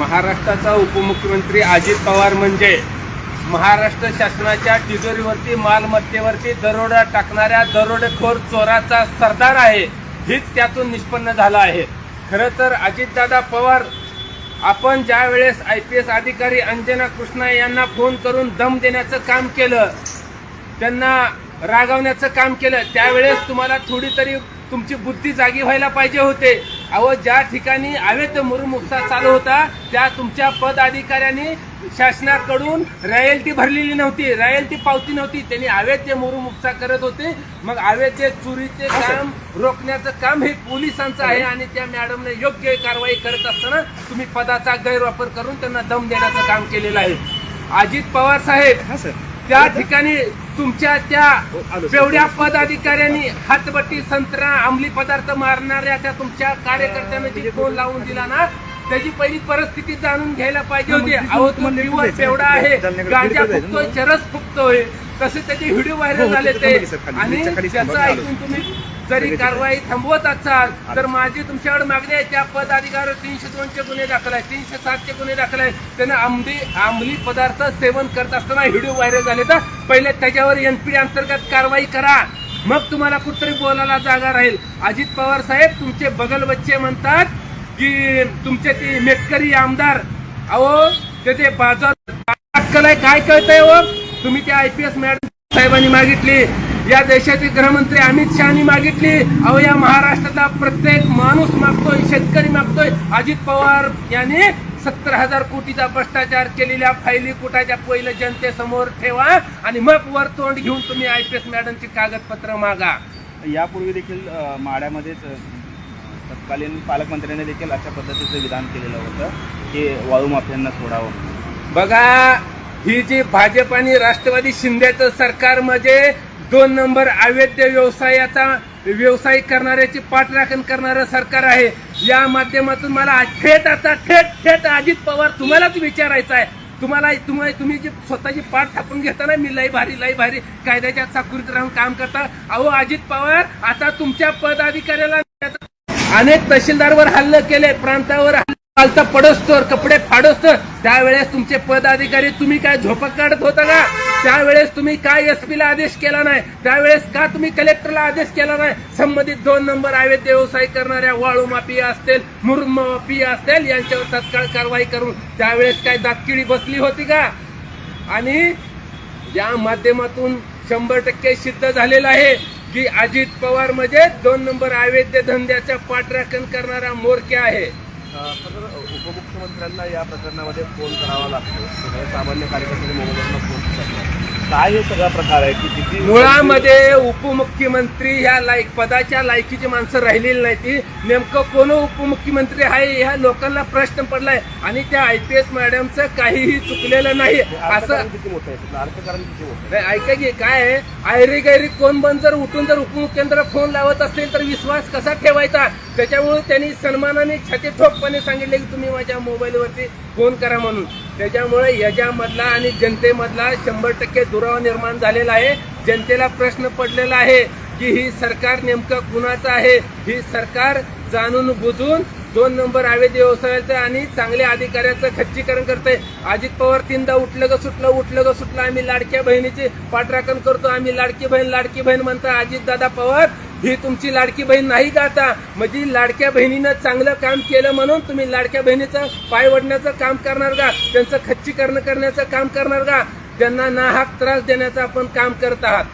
महाराष्ट्राचा उपमुख्यमंत्री अजित पवार म्हणजे महाराष्ट्र शासनाच्या तिजोरीवरती मालमत्तेवरती दरोडा टाकणाऱ्या दरोडेखोर चोराचा सरदार आहे हीच त्यातून निष्पन्न झालं आहे. खरं तर अजितदादा पवार आपण ज्या वेळेस आय पी एस अधिकारी अंजना कृष्णा यांना फोन करून दम देण्याचं काम केलं त्यांना रागावण्याचं काम केलं त्यावेळेस तुम्हाला थोडी तरी तुमची बुद्धी जागी व्हायला पाहिजे होते. अहो ज्या ठिकाणी अवैध मुरुमुक्सा चालू होता त्या तुमच्या पद अधिकाऱ्यांनी शासनाकडून रॉयल्टी भरलेली नव्हती. रॉयल्टी पावती नव्हती. त्यांनी अवैध मुरुमुक्सा करत होते. मग अवैध चोरीचे काम रोखण्याचं काम हे पोलिसांचं आहे आणि त्या मॅडमने योग्य कारवाई करत असताना तुम्ही पदाचा गैरवापर करून त्यांना दम देण्याचं काम केलेलं आहे. अजित पवार साहेब त्या ठिकाणी तुमच्या त्या बेवड्या पदाधिकाऱ्यांनी हातबट्टी संत्रा अंमली पदार्थ मारणाऱ्या त्या तुमच्या कार्यकर्त्यांना जी फोन लावून दिला ना त्याची पहिली परिस्थिती जाणून घ्यायला पाहिजे होती. अहो तो आहे गांजा फुकतोय चरस फुकतोय तसे त्याचे व्हिडिओ व्हायरल झाले ते. आणि त्याचं ऐकून तुम्ही जरी कारवाई थांबवत असाल तर माझी तुमच्याकडे मागणी आहे त्या पदाधिकाऱ्यावर तीनशे दोनचे गुन्हे दाखल आहे तीनशे सातचे गुन्हे दाखल आहे त्यांना अंमली अंमली पदार्थ सेवन करत असताना व्हिडिओ व्हायरल झाले तर पहिले त्याच्यावर एनपीडी अंतर्गत कारवाई करा. मग तुम्हाला कुठतरी बोलायला जागा राहील. अजित पवार साहेब तुमचे बगल बच्चे म्हणतात की तुमचे ते मेटकरी आमदार अहो त्याचे बाजार काय कळतंय हो? तुम्ही त्या आय पी एस मॅडम साहेबांनी मागितली. या देशाचे गृहमंत्री अमित शहानी मागितली. अहो या महाराष्ट्राचा प्रत्येक माणूस मागतोय शेतकरी मागतोय. अजित पवार यांनी सत्तर हजार कोटीचा भ्रष्टाचार केलेल्या फायली कुटाच्या पहिलं जनतेसमोर ठेवा आणि मग वर तोंड घेऊन तुम्ही आय पी एस मॅडमची कागदपत्र मागा. यापूर्वी देखील अ, तत्कालीन पालकमंत्र्यांनी देखील अशा पद्धतीचं विधान केलेलं होतं की वाळू माफियांना सोडावं. बघा ही जी भाजप आणि राष्ट्रवादी शिंदेचं सरकार म्हणजे दोन नंबर अवैध व्यवसायाचा व्यवसाय करणाऱ्याची पाठराखण करणारं सरकार आहे. या माध्यमातून मला थेट आता थेट थेट अजित पवार तुम्हालाच विचारायचं आहे. तुम्हाला तुम्हाला तुम्ही जी स्वतःची पाठ थापून घेताना मी लई भारी लई भारी कायद्याच्या चाकुरीत राहून काम करता. अहो अजित पवार आता तुमच्या पदाधिकाऱ्याला अनेक तहसीलदारवर हल्ले केले प्रांतावर हल्ले चालतं पडस्तर कपडे फाडस्तर त्यावेळेस तुमचे पदाधिकारी तुम्ही काय झोपक काढत होता का? त्यावेळेस तुम्ही काय एसपी ला आदेश केला नाही? त्यावेळेस का तुम्ही कलेक्टरला आदेश केला नाही? संबंधित दोन नंबर अवैध व्यवसाय करणाऱ्या वाळू माफिया असतील मुरुम माफिया असतील यांच्यावर तत्काळ कारवाई करून त्यावेळेस काय दातकिडी बसली होती का? आणि या माध्यमातून शंभर टक्के सिद्ध झालेलं आहे की अजित पवार म्हणजे दोन नंबर अवैध धंद्याचा पाठराखण करणारा मोरक्या आहे. तर उपमुख्यमंत्र्यांना या प्रकरणामध्ये फोन करावा लागतो. म्हणजे सामान्य कार्यकर्त्यांनी मोबाईलवरनं फोन करतात. काय हे सगळा प्रकार आहे? की किती मुळामध्ये उपमुख्यमंत्री ह्या लायक पदाच्या लायकीची माणसं राहिलेली नाही ती नेमकं कोण उपमुख्यमंत्री आहे? ह्या लोकांना प्रश्न पडलाय. आणि त्या आय पी एस मॅडमचं काहीही चुकलेलं नाही. असं किती मोठं आहे? अर्थकारण किती मोठं आहे? नाही, ऐका की काय आहे? आयरी गैरी कोण बन जर उठून जर उपमुख्यमंत्री फोन लावत असतील तर विश्वास कसा ठेवायचा? त्याच्यामुळे त्यांनी सन्मानाने छाती ठोकपणे सांगितले की तुम्ही माझ्या मोबाईलवरती फोन करा म्हणून. त्याच्यामुळे याच्यामधला आणि जनतेमधला शंभर टक्के दुरावा निर्माण झालेला आहे. जनतेला प्रश्न पडलेला आहे की ही सरकार नेमकं कुणाचं आहे? ही सरकार जाणून बुजून दोन नंबर अवैध व्यवसायाचं आणि चांगल्या अधिकाऱ्याचं खच्चीकरण करते अजित पवार तीनदा उठलं ग सुटलं उठलं ग सुटलं. आम्ही लाडक्या बहिणीची पाठराखण करतो. आम्ही लाडकी बहीण लाडकी बहीण म्हणता अजित दादा पवार. ही तुमची लाडकी बहीण नाही का आता म्हणजे लाडक्या बहिणीनं चांगलं काम केलं म्हणून तुम्ही लाडक्या बहिणीचं पाय ओढण्याचं काम करणार का? त्यांचं खच्चीकरण करण्याचं काम करणार का? त्यांना नाहक त्रास देण्याचं आपण काम करत आहात.